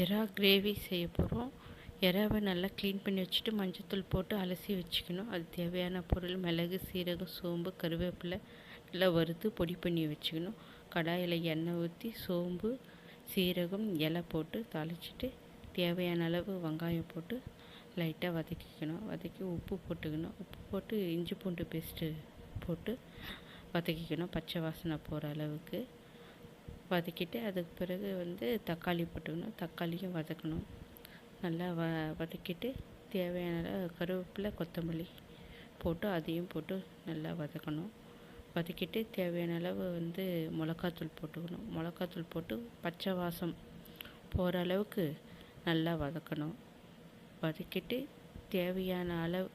எறா கிரேவி செய்ய போகிறோம் எறாவை நல்லா க்ளீன் பண்ணி வச்சுட்டு மஞ்சத்தூள் போட்டு அலசி வச்சுக்கணும். அது தேவையான பொருள் மிளகு சீரகம் சோம்பு கருவேப்பிலை நல்லா வறுத்து பொடி பண்ணி வச்சுக்கணும். கடாயில் எண்ணெய் ஊற்றி சோம்பு சீரகம் இலை போட்டு தாளிச்சிட்டு தேவையான அளவு வெங்காயம் போட்டு லைட்டாக வதக்கிக்கணும். வதக்கி உப்பு போட்டுக்கணும். உப்பு போட்டு இஞ்சி பூண்டு பேஸ்ட்டு போட்டு வதக்கிக்கணும். பச்சை வாசனை போகிற அளவுக்கு. வதக்கிட்டு அதுக்கு பிறகு வந்து தக்காளி போட்டுக்கணும். தக்காளியும் வதக்கணும். நல்லா வ வதக்கிட்டு தேவையான அளவு கருவேப்பிலை கொத்தமல்லி போட்டு அதையும் போட்டு நல்லா வதக்கணும். வதக்கிட்டு தேவையான அளவு வந்து மிளகாத்தூள் போட்டுக்கணும். மிளகாத்தூள் போட்டு பச்சை வாசம் போகிற அளவுக்கு நல்லா வதக்கணும். வதக்கிட்டு தேவையான அளவு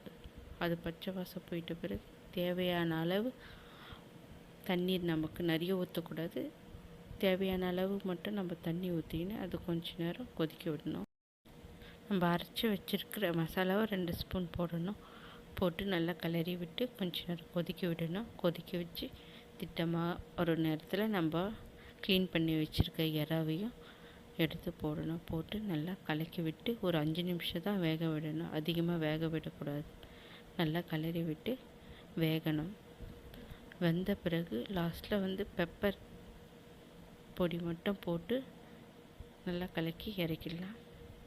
அது பச்சை வாசம் போயிட்ட பிறகு தேவையான அளவு தண்ணீர் நமக்கு நிறைய ஊற்றக்கூடாது. தேவையான அளவு மட்டும் நம்ம தண்ணி ஊற்றிக்கின்னு அது கொஞ்ச நேரம் கொதிக்க விடணும். நம்ம அரைச்சி வச்சுருக்கிற மசாலாவை ரெண்டு ஸ்பூன் போடணும். போட்டு நல்லா கிளறி விட்டு கொஞ்ச நேரம் கொதிக்க விடணும். கொதிக்க வச்சு திட்டமாக ஒரு நேரத்தில் நம்ம க்ளீன் பண்ணி வச்சுருக்க இறாவையும் எடுத்து போடணும். போட்டு நல்லா கலக்கி விட்டு ஒரு அஞ்சு நிமிஷம் தான் வேக விடணும். அதிகமாக வேக விடக்கூடாது. நல்லா கிளறி விட்டு வேகணும். வெந்த பிறகு லாஸ்ட்டில் வந்து பெப்பர் பொடி மட்டும் போட்டு நல்லா கலக்கி இறக்கிடலாம்.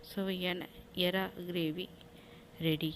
சுவையான எறா கிரேவி ரெடி.